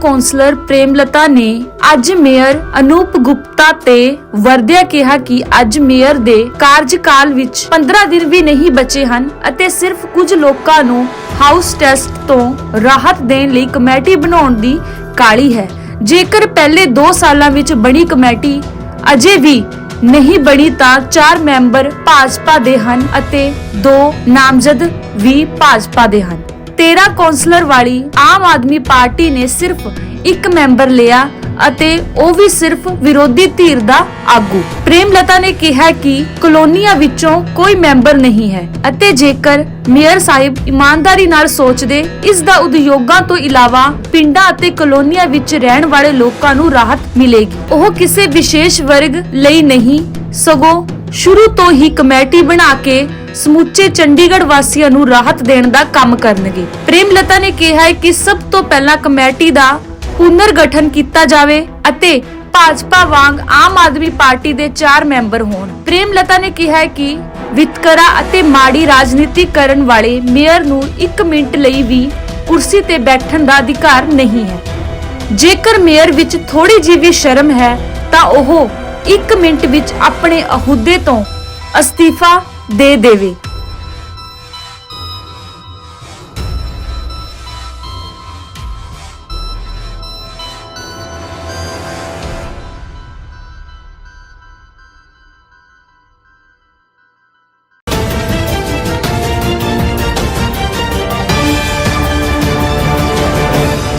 ਆਪ ਕੌਂਸਲਰ ਪ੍ਰੇਮਲਤਾ ਨੇ ਅੱਜ ਮੇਅਰ ਅਨੂਪ ਗੁਪਤਾ ਤੇ ਵਰਦਿਆ ਕਿਹਾ ਕਿ ਅੱਜ ਮੇਅਰ ਦੇ ਕਾਰਜਕਾਲ ਵਿੱਚ 15 ਦਿਨ ਵੀ ਨਹੀਂ ਬਚੇ ਹਨ ਅਤੇ ਸਿਰਫ ਕੁਝ ਲੋਕਾਂ ਨੂੰ ਹਾਊਸ ਟੈਸਟ ਤੋਂ ਰਾਹਤ ਦੇਣ ਲਈ ਕਮੇਟੀ ਬਣਾਉਣ ਦੀ ਕਾਲੀ ਹੈ। ਜੇਕਰ ਪਹਿਲੇ 2 ਸਾਲਾਂ ਵਿੱਚ ਬਣੀ ਕਮੇਟੀ ਅਜੇ ਵੀ ਨਹੀਂ ਬਣੀ ਤਾਂ 4 ਮੈਂਬਰ ਭਾਜਪਾ ਦੇ ਹਨ ਅਤੇ 2 ਨਾਮਜ਼ਦ ਵੀ ਭਾਜਪਾ ਦੇ ਹਨ। 13 ਕੌਂਸਲਰ ਵਾਲੀ ਆਮ ਆਦਮੀ ਪਾਰਟੀ ਨੇ ਸਿਰਫ ਇੱਕ ਮੈਂਬਰ ਲਿਆ ਅਤੇ ਉਹ ਵੀ ਸਿਰਫ ਵਿਰੋਧੀ ਧਿਰ ਦਾ ਆਗੂ। ਪ੍ਰੇਮਲਤਾ ਨੇ ਕਿਹਾ ਕਿ ਕਲੋਨੀਆਂ ਵਿੱਚੋਂ ਕੋਈ ਮੈਂਬਰ ਨਹੀਂ ਹੈ ਅਤੇ ਜੇਕਰ ਮੇਅਰ ਸਾਹਿਬ ਇਮਾਨਦਾਰੀ ਨਾਲ ਸੋਚਦੇ, ਇਸ ਦਾ ਉਦਯੋਗਾਂ ਤੋਂ ਇਲਾਵਾ ਪਿੰਡਾਂ ਅਤੇ ਕਲੋਨੀਆਂ ਵਿੱਚ ਰਹਿਣ ਵਾਲੇ ਲੋਕਾਂ ਨੂੰ ਰਾਹਤ ਮਿਲੇਗੀ। ਉਹ ਕਿਸੇ ਵਿਸ਼ੇਸ਼ ਵਰਗ ਲਈ ਨਹੀਂ, ਸਗੋਂ ਸ਼ੁਰੂ ਤੋਂ ਹੀ ਕਮੇਟੀ ਬਣਾ ਕੇ ਸਮੁੱਚੇ ਚੰਡੀਗੜ੍ਹ ਵਾਸੀਆਂ ਨੂੰ ਰਾਹਤ ਦੇਣ ਦਾ ਕੰਮ ਕਰਨਗੇ। ਪ੍ਰੇਮ ਲਤਾ ਨੇ ਕਿਹਾ ਹੈ ਕਿ ਸਭ ਤੋਂ ਪਹਿਲਾਂ ਕਮੇਟੀ ਦਾ ਪੁਨਰ ਗਠਨ ਕੀਤਾ ਜਾਵੇ ਅਤੇ ਭਾਜਪਾ ਵਾਂਗ ਆਮ ਆਦਮੀ ਪਾਰਟੀ ਦੇ 4 ਮੈਂਬਰ ਹੋਣ। ਪ੍ਰੇਮਲਤਾ ਨੇ ਕਿਹਾ ਹੈ ਕਿ ਵਿਤਕਰਾ ਅਤੇ ਮਾੜੀ ਰਾਜਨੀਤੀ ਕਰਨ ਵਾਲੇ ਮੇਅਰ ਨੂੰ 1 ਮਿੰਟ ਲਈ ਵੀ ਕੁਰਸੀ ਤੇ ਬੈਠਣ ਦਾ ਅਧਿਕਾਰ ਨਹੀਂ ਹੈ। ਜੇਕਰ ਮੇਅਰ ਵਿੱਚ ਥੋੜੀ ਜਿਹੀ ਵੀ ਸ਼ਰਮ ਹੈ ਤਾਂ ਉਹ 1 ਮਿੰਟ ਵਿੱਚ ਆਪਣੇ ਅਹੁਦੇ ਤੋਂ ਅਸਤੀਫਾ ਦੇ ਦੇਵੇ।